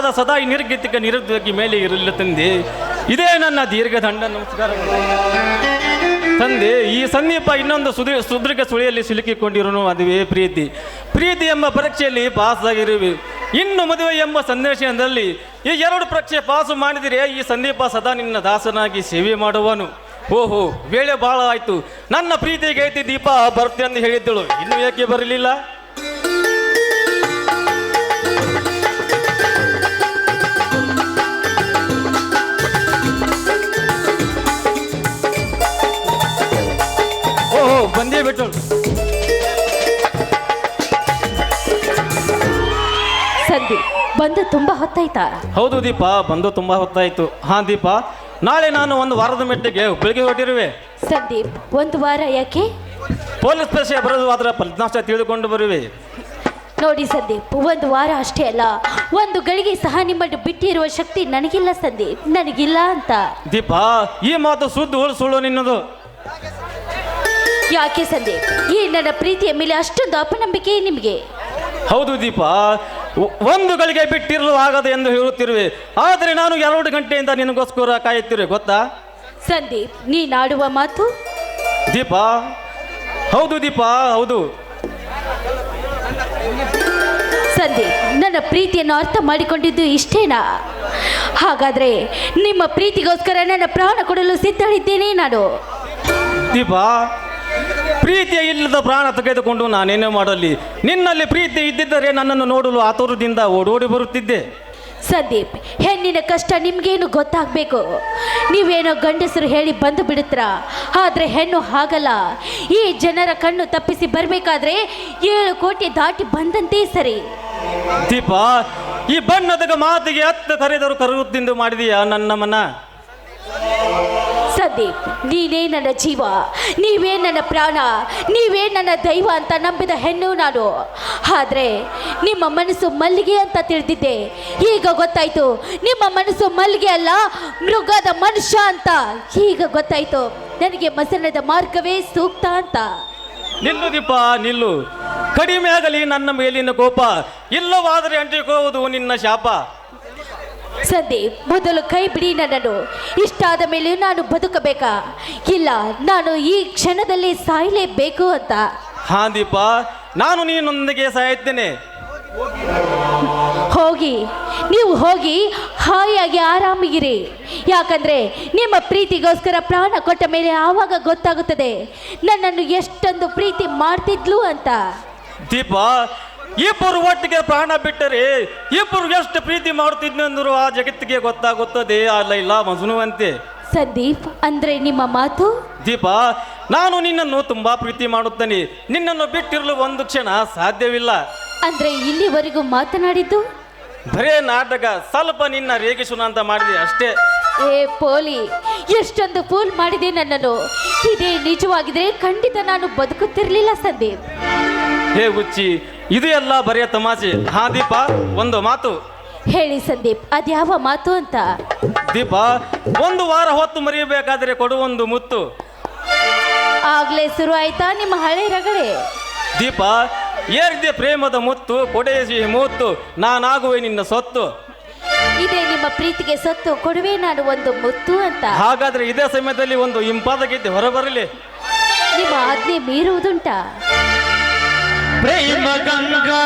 ಸರ್ವದ ಸದಾ ಈ ನಿರ್ಗತಿಕ ನಿರುದ್ಯೋಗಿ ಮೇಲೆ ಇರಲಿಲ್ಲ ತಂದೆ. ಇದೇ ನನ್ನ ದೀರ್ಘ ದಂಡ ನಮಸ್ಕಾರ. ತಂದೆ, ಈ ಸಂದೀಪ ಇನ್ನೊಂದು ಸುದೀ, ಸುದೀರ್ಘ ಸುಳಿಯಲ್ಲಿ ಸಿಲುಕಿಕೊಂಡಿರೋನು ಅದುವೇ ಪ್ರೀತಿ. ಪ್ರೀತಿ ಎಂಬ ಪರೀಕ್ಷೆಯಲ್ಲಿ ಪಾಸ್ ಆಗಿರುವೆ ಇನ್ನು ಮದುವೆ ಎಂಬ ಸಂದೇಶದಲ್ಲಿ ಈ ಎರಡು ಪರೀಕ್ಷೆ ಪಾಸು ಮಾಡಿದರೆ ಈ ಸಂದೀಪ ಸದಾ ನಿನ್ನ ದಾಸನಾಗಿ ಸೇವೆ ಮಾಡುವನು. ಓಹೋ, ವೇಳೆ ಬಹಳ ಆಯಿತು. ನನ್ನ ಪ್ರೀತಿಗೆ ಐತಿ ದೀಪ ಬರ್ತೆ ಎಂದು ಹೇಳಿದ್ದಳು. ಇನ್ನು ಯಾಕೆ ಬರಲಿಲ್ಲ? ತುಂಬಾ ಹೊತ್ತಾಯ್ತಾ? ಹೌದು ದೀಪ ಬಂದು ತುಂಬಾ ಹೊತ್ತಾಯ್ತು. ಹಾ ದೀಪ ನಾಳೆ ನಾನು ಒಂದು ವಾರದ ಮೆಟ್ಟಿಗೆ ಹುಬ್ಬಳ್ಳಿಗೆ ಹೊರಟಿರುವೆ. ಸಂದೀಪ್ ಒಂದು ವಾರ ಯಾಕೆ? ಪೊಲೀಸ್ ಪರೀಕ್ಷೆ ಬರೋದು ಅದರ ಫಲಿತಾಂಶ ತಿಳಿದುಕೊಂಡು ಬರುವೆ. ನೋಡಿ ಸಂದೀಪ್ ಒಂದು ವಾರ ಅಷ್ಟೇ ಅಲ್ಲ. ಒಂದು ಗಳಿಗೆ ಸಹ ನಿಮ್ಮನ್ನು ಬಿಟ್ಟಿರುವ ಶಕ್ತಿ ನನಗಿಲ್ಲ ಸಂದೀಪ್. ನನಗಿಲ್ಲ ಅಂತ. ದೀಪ ಈ ಮಾತು ಸುದ್ದು ಸುಳ್ಳು ನಿನ್ನದು. ಯಾಕೆ ಸಂದೀಪ್? ಈ ನನ್ನ ಪ್ರೀತಿಯ ಮೇಲೆ ಅಷ್ಟೊಂದು ಅಪನಂಬಿಕೆ ನಿಮಗೆ? ಹೌದು ದೀಪ ಒಂದು ಗಳಿಗೆ ಬಿಟ್ಟಿರಲು ಆಗದು ಎಂದು ಹೇಳುತ್ತಿರುವೆ. ಆದರೆ ನಾನು ಎರಡು ಗಂಟೆಯಿಂದ ನಿನಗೋಸ್ಕರ ಕಾಯುತ್ತಿರುವೆ ಗೊತ್ತಾ? ಸಂದೀಪ್ ನೀನಾಡುವ ಮಾತು? ದೀಪ ಹೌದು ದೀಪ ಹೌದು. ಸಂದೀಪ್ ನನ್ನ ಪ್ರೀತಿಯನ್ನು ಅರ್ಥ ಮಾಡಿಕೊಂಡಿದ್ದು ಇಷ್ಟೇನಾ? ಹಾಗಾದ್ರೆ ನಿಮ್ಮ ಪ್ರೀತಿಗೋಸ್ಕರ ನನ್ನ ಪ್ರಾಣ ಕೊಡಲು ಸಿದ್ಧಳಿದ್ದೇನೆ ನಾನು. ದೀಪ ಪ್ರೀತಿಯ ಇಲ್ಲದ ಪ್ರಾಣ ತೆಗೆದುಕೊಂಡು ನಾನೇನೇ ಮಾಡಲಿ ನಿನ್ನಲ್ಲಿ ಪ್ರೀತಿ ಇದ್ದಿದ್ದರೆ ನನ್ನನ್ನು ನೋಡಲು ಆತುರದಿಂದ ಓಡೋಡಿ ಬರುತ್ತಿದ್ದೆ. ಸಂದೀಪ್ ಹೆಣ್ಣಿನ ಕಷ್ಟ ನಿಮ್ಗೇನು ಗೊತ್ತಾಗಬೇಕು? ನೀವೇನೋ ಗಂಡಸರು ಹೇಳಿ ಬಂದು ಬಿಡುತ್ತೀರಾ? ಆದರೆ ಹೆಣ್ಣು ಹಾಗಲ್ಲ. ಈ ಜನರ ಕಣ್ಣು ತಪ್ಪಿಸಿ ಬರಬೇಕಾದ್ರೆ ಏಳು ಕೋಟಿ ದಾಟಿ ಬಂದಂತೆ ಸರಿ. ದೀಪ ಈ ಬಣ್ಣದ ಮಾತಿಗೆ ಹತ್ತು ಕರೆದರು ಕರುದಿಂದ ಮಾಡಿದೀಯಾ ನನ್ನ ಮನ? ಸಂದೀಪ್ ನೀನೇ ನನ್ನ ಜೀವ, ನೀವೇ ನನ್ನ ಪ್ರಾಣ, ನೀವೇ ನನ್ನ ದೈವ ಅಂತ ನಂಬಿದ ಹೆಣ್ಣು ನಾನು. ಆದರೆ ನಿಮ್ಮ ಮನಸ್ಸು ಮಲ್ಲಿಗೆ ಅಂತ ತಿಳಿದಿದ್ದೆ. ಈಗ ಗೊತ್ತಾಯಿತು, ನಿಮ್ಮ ಮನಸ್ಸು ಮಲ್ಲಿಗೆ ಅಲ್ಲ, ಮೃಗದ ಮನುಷ್ಯ ಅಂತ. ಈಗ ಗೊತ್ತಾಯಿತು, ನನಗೆ ಮಸನದ ಮಾರ್ಗವೇ ಸೂಕ್ತ ಅಂತ. ನಿಲ್ಲು ದೀಪ, ನಿಲ್ಲು. ಕಡಿಮೆ ಆಗಲಿ ನನ್ನ ಮೇಲಿನ ಕೋಪ. ಇಲ್ಲವಾದರೆ ಅಂಟಿಕೊಳ್ಳುವುದು ನಿನ್ನ ಶಾಪ. ಸಂದೀಪ್ ಮೊದಲು ಕೈ ಬಿಡಿ ನನ್ನನ್ನು. ಇಷ್ಟಾದ ಮೇಲೆ ನಾನು ಬದುಕಬೇಕಾ? ಇಲ್ಲ ನಾನು ಈ ಕ್ಷಣದಲ್ಲಿ ಸಾಯಲೇಬೇಕು ಅಂತ. ಹಾ ದೀಪ ನಾನು ನೀನೊಂದಿಗೆ ಸಾಯುತ್ತೇನೆ. ಹೋಗಿ ನೀವು ಹೋಗಿ ಹಾಯಾಗಿ ಆರಾಮಿಗಿರಿ. ಯಾಕಂದ್ರೆ ನಿಮ್ಮ ಪ್ರೀತಿಗೋಸ್ಕರ ಪ್ರಾಣ ಕೊಟ್ಟ ಮೇಲೆ ಆವಾಗ ಗೊತ್ತಾಗುತ್ತದೆ. ನನ್ನನ್ನು ಎಷ್ಟೊಂದು ಪ್ರೀತಿ ಮಾಡ್ತಿದ್ಲು ಅಂತ. ದೀಪ ಇಬ್ಬರು ಒಟ್ಟಿಗೆ ಪ್ರಾಣ ಬಿಟ್ಟರೆ ಇಬ್ಬರು ಎಷ್ಟು ಪ್ರೀತಿ ಮಾಡುತ್ತಿದ್ನೆಂದರು ಆ ಜಗತ್ತಿಗೆ ಗೊತ್ತಾಗುತ್ತದೆ. ಅಲ್ಲ ಇಲ್ಲ ಮಜುನುವಂತೆ. ಸಂದೀಪ್ ಅಂದ್ರೆ ನಿಮ್ಮ ಮಾತು? ದೀಪ ನಾನು ನಿನ್ನನ್ನು ತುಂಬಾ ಪ್ರೀತಿ ಮಾಡುತ್ತೇನೆ. ನಿನ್ನನ್ನು ಬಿಟ್ಟಿರಲು ಒಂದು ಕ್ಷಣ ಸಾಧ್ಯವಿಲ್ಲ. ಅಂದ್ರೆ ಇಲ್ಲಿವರೆಗೂ ಮಾತನಾಡಿದ್ದು? ಬರೇ ನಾಟಕ ಸ್ವಲ್ಪ ನಿನ್ನ ರೇಗಿಸುನ ಅಂತ ಮಾಡಿದೆ ಅಷ್ಟೇ. ಏ ಪೋಲಿ ಎಷ್ಟೊಂದು ಫೂಲ್ ಮಾಡಿದೆ ನನ್ನನ್ನು. ಇದೇ ನಿಜವಾಗಿದ್ರೆ ಖಂಡಿತ ನಾನು ಬದುಕುತ್ತಿರಲಿಲ್ಲ ಸಂದೀಪ್. ಹೇ ಹುಚ್ಚಿ ಇದು ಎಲ್ಲ ಬರೆಯ ತಮಾಷೆ. ಹಾ ದೀಪ ಒಂದು ಮಾತು. ಹೇಳಿ ಸಂದೀಪ್ ಅದ್ಯಾವ ಮಾತು ಅಂತ? ದೀಪ ಒಂದು ವಾರ ಹೊತ್ತು ಮರೆಯಬೇಕಾದ್ರೆ ಕೊಡು ಒಂದು ಮುತ್ತು. ಆಗ್ಲೇ ಶುರು ಆಯ್ತಾ ನಿಮ್ಮ ಹಳೆ ರಗಳೆ? ದೀಪ ಏರಿದೆ ಪ್ರೇಮದ ಮುತ್ತು ಕೊಡೆಸಿ ಮುತ್ತು ನಾನಾಗುವೆ ನಿನ್ನ ಸೊತ್ತು. ಇದೇ ನಿಮ್ಮ ಪ್ರೀತಿಗೆ ಸೊತ್ತು ಕೊಡುವೆ ನಾನು ಒಂದು ಮುತ್ತು ಅಂತ. ಹಾಗಾದ್ರೆ ಇದೇ ಸಮಯದಲ್ಲಿ ಒಂದು ಇಂಪಾದ ಗೀತೆ ಹೊರಬರಲಿ. ನಿಮ್ಮ ಆಜ್ಞೆ ಮೀರುವುದುಂಟಾ? ప్రేమ గంగా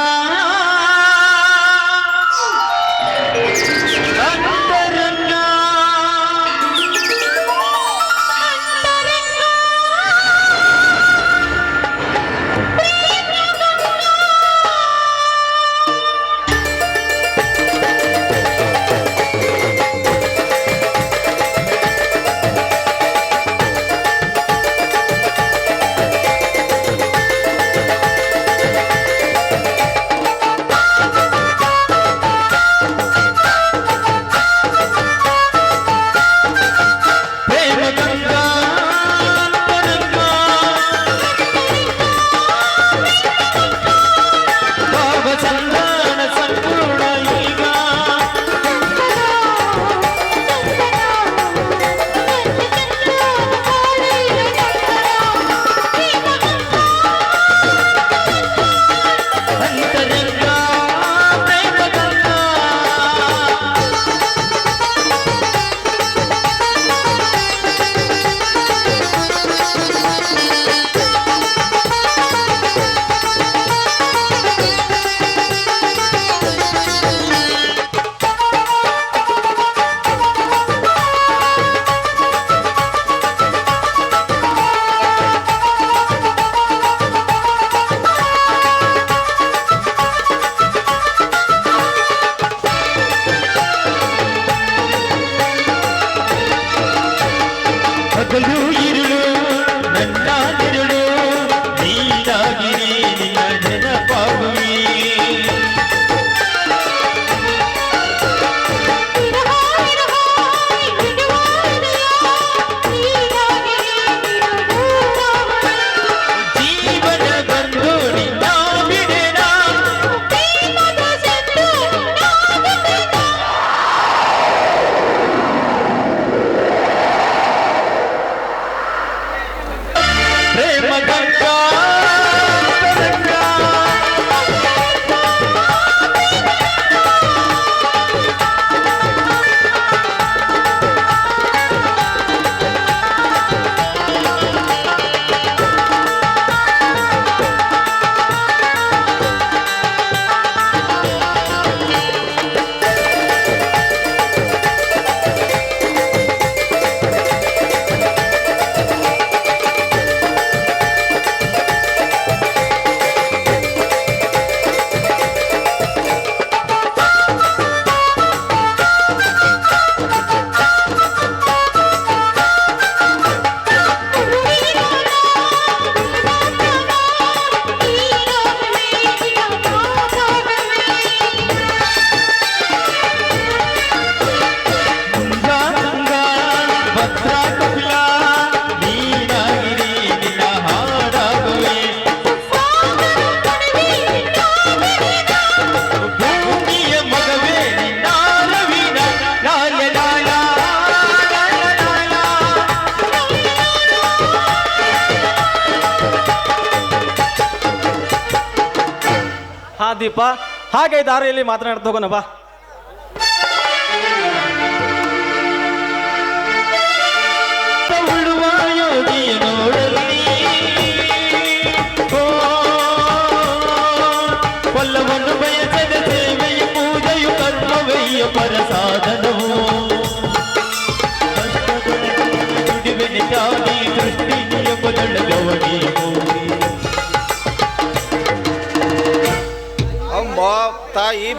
ಹಾ ಹಾಗೆ ದಾರಿಯಲ್ಲಿ ಮಾತನಾಡ್ತಾ ಹೋಗೋಣ ಬಾ.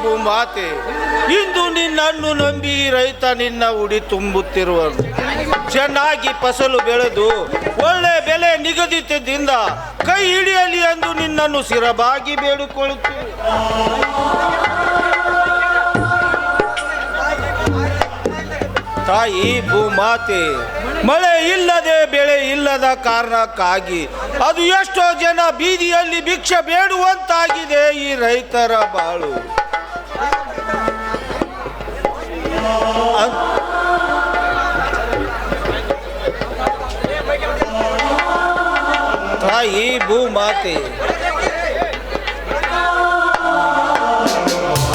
ಭೂಮಾತೆ ಇಂದು ನಿನ್ನನ್ನು ನಂಬಿ ರೈತ ನಿನ್ನ ಉಡಿ ತುಂಬುತ್ತಿರುವನು. ಚೆನ್ನಾಗಿ ಫಸಲು ಬೆಳೆದು ಒಳ್ಳೆ ಬೆಲೆ ನಿಗದಿತದಿಂದ ಕೈ ಹಿಡಿಯಲಿ ಎಂದು ನಿನ್ನನ್ನು ಸಿರಬಾಗಿ ಬೇಡಿಕೊಳ್ಳುತ್ತೆ ತಾಯಿ ಭೂಮಾತೆ ಮಳೆ ಇಲ್ಲದೆ ಬೆಳೆ ಇಲ್ಲದ ಕಾರಣಕ್ಕಾಗಿ ಅದು ಎಷ್ಟೋ ಜನ ಬೀದಿಯಲ್ಲಿ ಭಿಕ್ಷೆ ಬೇಡುವಂತಾಗಿದೆ ಈ ರೈತರ ಬಾಳು. ತಾಯಿ ಭೂಮಾತೆ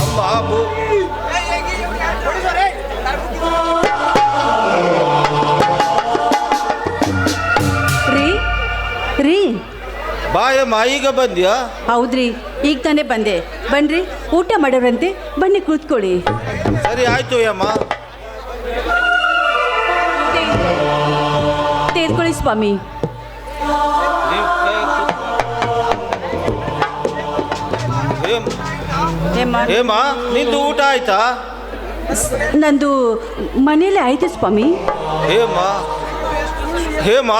ಅಮ್ಮ ಭೂ ರೀ ಬಾಯಮ್ಮ ಈಗ ಬಂದ್ಯಾ? ಹೌದ್ರಿ ಈಗ ತಾನೇ ಬಂದೆ. ಬನ್ರಿ ಊಟ ಮಾಡೋರಂತೆ. ಬನ್ನಿ ಕೂತ್ಕೊಳ್ಳಿ. ಸರಿ ಆಯ್ತು ಅಮ್ಮ ತೆಗೆದುಕೊಳ್ಳಿ ಸ್ವಾಮಿ ಹೇಮಾ? ನಿಂದು ಊಟ ಆಯ್ತಾ? ನಂದು ಮನೇಲಿ ಆಯ್ತು ಸ್ವಾಮಿ. ಹೇಮಾ? ಹೇಮಾ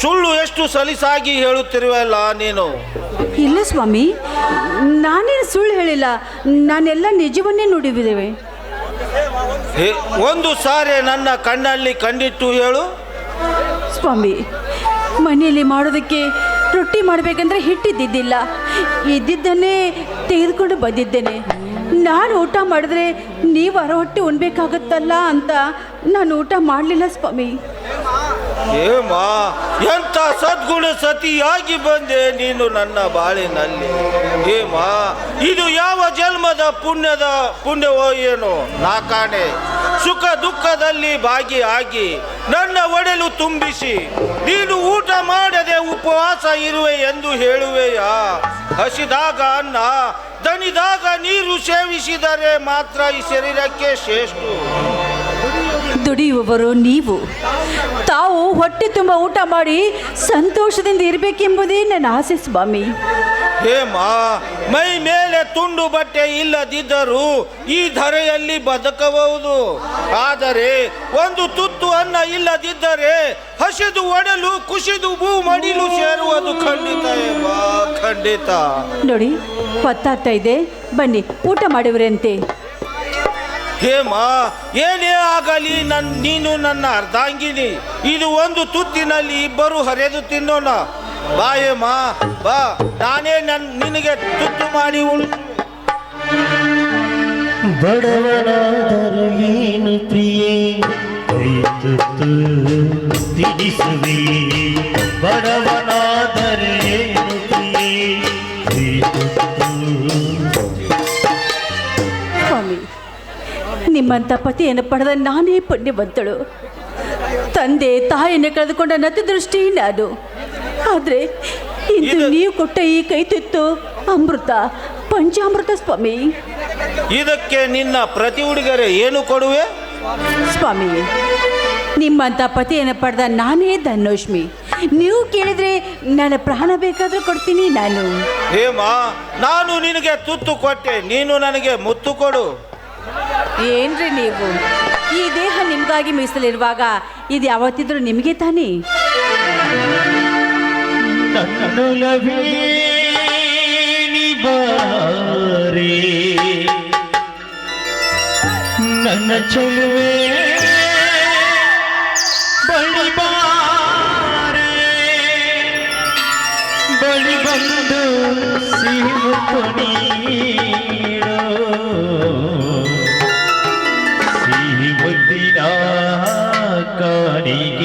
ಸುಳ್ಳು ಎಷ್ಟು ಸಲೀಸಾಗಿ ಹೇಳುತ್ತಿರುವಲ್ಲ ನೀನು? ಇಲ್ಲ ಸ್ವಾಮಿ ನಾನೇನು ಸುಳ್ಳು ಹೇಳಿಲ್ಲ. ನಾನೆಲ್ಲ ನಿಜವನ್ನೇ ನುಡಿದಿದ್ದೇವೆ. ಹೇ ಒಂದು ಸಾರಿ ನನ್ನ ಕಣ್ಣಲ್ಲಿ ಕಂಡಿಟ್ಟು ಹೇಳು. ಸ್ವಾಮಿ, ಮನೆಯಲ್ಲಿ ಮಾಡೋದಕ್ಕೆ ರೊಟ್ಟಿ ಮಾಡಬೇಕಂದ್ರೆ ಹಿಟ್ಟಿದ್ದಿದ್ದಿಲ್ಲ. ಇದ್ದಿದ್ದನ್ನೇ ತೆಗೆದುಕೊಂಡು ಬಂದಿದ್ದೇನೆ. ನಾನು ಊಟ ಮಾಡಿದ್ರೆ ನೀವು ಹೊಟ್ಟೆ ಉಣ್ಬೇಕಾಗತ್ತಲ್ಲ ಅಂತ ನಾನು ಊಟ ಮಾಡಲಿಲ್ಲ ಸ್ವಾಮಿ. ಏಮಾ ಎಂಥ ಸದ್ಗುಣ ಸತಿಯಾಗಿ ಬಂದೆ ನೀನು ನನ್ನ ಬಾಳಿನಲ್ಲಿ. ಏಮಾ ಇದು ಯಾವ ಜನ್ಮದ ಪುಣ್ಯದ ಪುಣ್ಯವೋ ಏನು? ನಾ ಕಾಣೆ. ಸುಖ ದುಃಖದಲ್ಲಿ ಭಾಗಿಯಾಗಿ ನನ್ನ ಒಡೆಲು ತುಂಬಿಸಿ, ನೀನು ಊಟ ಮಾಡದೆ ಉಪವಾಸ ಇರುವೆ ಎಂದು ಹೇಳುವೆಯಾ? ಹಸಿದಾಗ ಅನ್ನ, ದಣಿದಾಗ ನೀರು ಸೇವಿಸಿದರೆ ಮಾತ್ರ ಈ ಶರೀರಕ್ಕೆ ಶ್ರೇಷ್ಠ. ದುಡಿಯುವವರು ನೀವು. ತಾವು ಹೊಟ್ಟೆ ತುಂಬ ಊಟ ಮಾಡಿ ಸಂತೋಷದಿಂದ ಇರಬೇಕೆಂಬುದೇ ನನ್ನ ಆಸೆ ಸ್ವಾಮಿ. ಹೇಮ ಮೈ ಮೇಲೆ ತುಂಡು ಬಟ್ಟೆ ಇಲ್ಲದಿದ್ದರೂ ಈ ಧರೆಯಲ್ಲಿ ಬದುಕಬಹುದು. ಆದರೆ ಒಂದು ತುತ್ತು ಅನ್ನ ಇಲ್ಲದಿದ್ದರೆ ಹಸಿದು ಒಡಲು ಕುಸಿದು ಭೂ ಮಡಿಲು ಸೇರುವುದು ಖಂಡಿತ ಹೇಮ ಖಂಡಿತ. ನೋಡಿ ಪತ್ತಾತ ಇದೆ. ಬನ್ನಿ ಊಟ ಮಾಡುವರಂತೆ. ಹೇಮ, ಏನೇ ಆಗಲಿ ನನ್ ನೀನು ನನ್ನ ಅರ್ಧಾಂಗಿನಿ. ಇದು ಒಂದು ತುತ್ತಿನಲ್ಲಿ ಇಬ್ಬರು ಹರಿದು ತಿನ್ನೋಣ. ಬಾ ಹೇಮ, ಬಾ. ನಾನೇ ನನ್ ನಿನಗೆ ತುತ್ತು ಮಾಡಿ ಉಳಿಸುವೆ ಬಡವನಾದರೂ ಏನು ಪ್ರಿಯೇ. ಬಡವನಾದರೆ ನಿಮ್ಮಂಥ ಪತಿಯನ್ನು ಪಡೆದ ನಾನೇ ಪುಣ್ಯವಂತಳು. ತಂದೆ ತಾಯಿಯನ್ನು ಕಳೆದುಕೊಂಡ ನತಿ ದೃಷ್ಟಿ ನಾನು. ಆದರೆ ಇಂದು ನೀವು ಕೊಟ್ಟ ಈ ಕೈ ತುತ್ತು ಅಮೃತ ಪಂಚಾಮೃತ ಸ್ವಾಮಿ. ಇದಕ್ಕೆ ನಿನ್ನ ಪ್ರತಿ ಹುಡುಗರೆ ಏನು ಕೊಡುವೆ? ಸ್ವಾಮಿ ನಿಮ್ಮಂಥ ಪತಿಯನ್ನು ಪಡೆದ ನಾನೇ ಧನೋಷ್ಮಿ. ನೀವು ಕೇಳಿದ್ರೆ ನನ್ನ ಪ್ರಾಣ ಬೇಕಾದರೂ ಕೊಡ್ತೀನಿ ನಾನು. ಹೇಮಾ ನಾನು ನಿನಗೆ ತುತ್ತು ಕೊಟ್ಟೆ ನೀನು ನನಗೆ ಮುತ್ತು ಕೊಡು. ಏನ್ರಿ ನೀವು? ಈ ದೇಹ ನಿಮಗಾಗಿ ಮೀಸಲಿರುವಾಗ ಇದು ಯಾವತ್ತಿದ್ರೂ ನಿಮಗೆ ತಾನೇ? ನನ್ನ ಚೆಲುವೆ ಬಳಿ ಬಾರೆ, ಬಳಿ ಬಂದು ಸಿಹಿ ನೀಡೋ নেই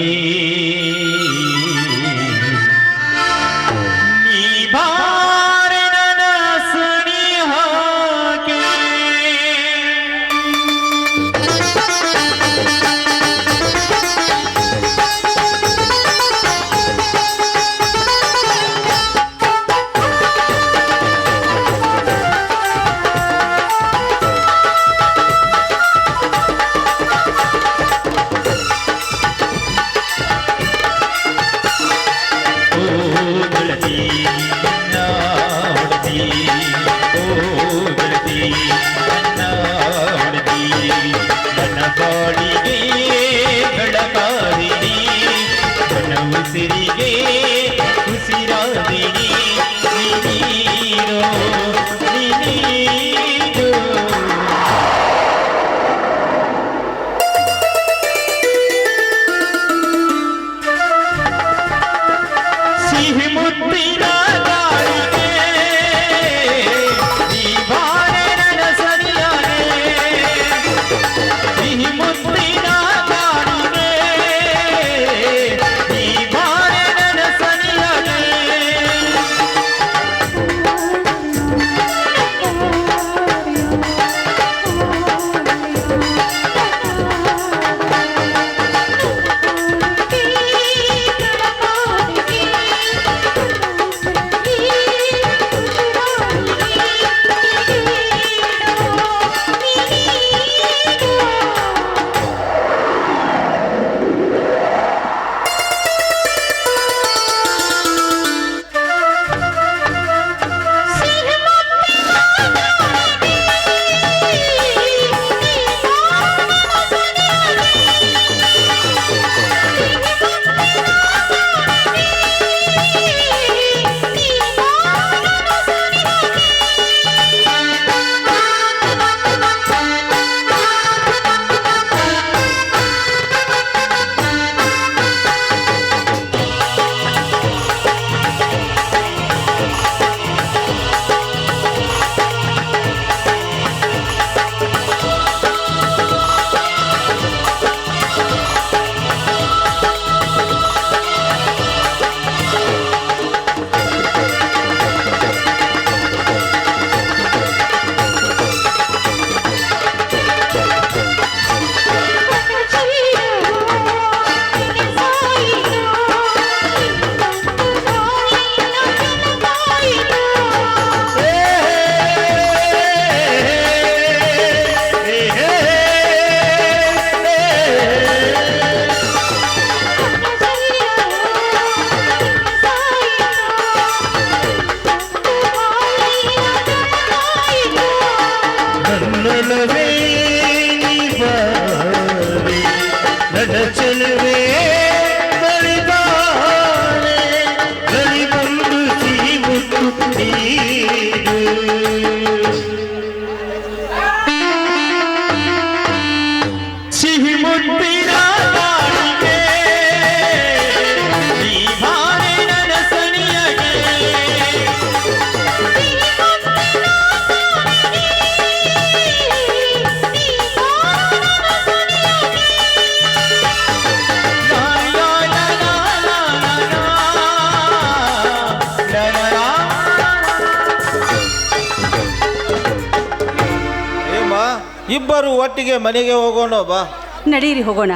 ಒಟ್ಟಿಗೆ ಮನೆಗೆ ಹೋಗೋಣ ಬಾ. ನಡೀರಿ ಹೋಗೋಣ.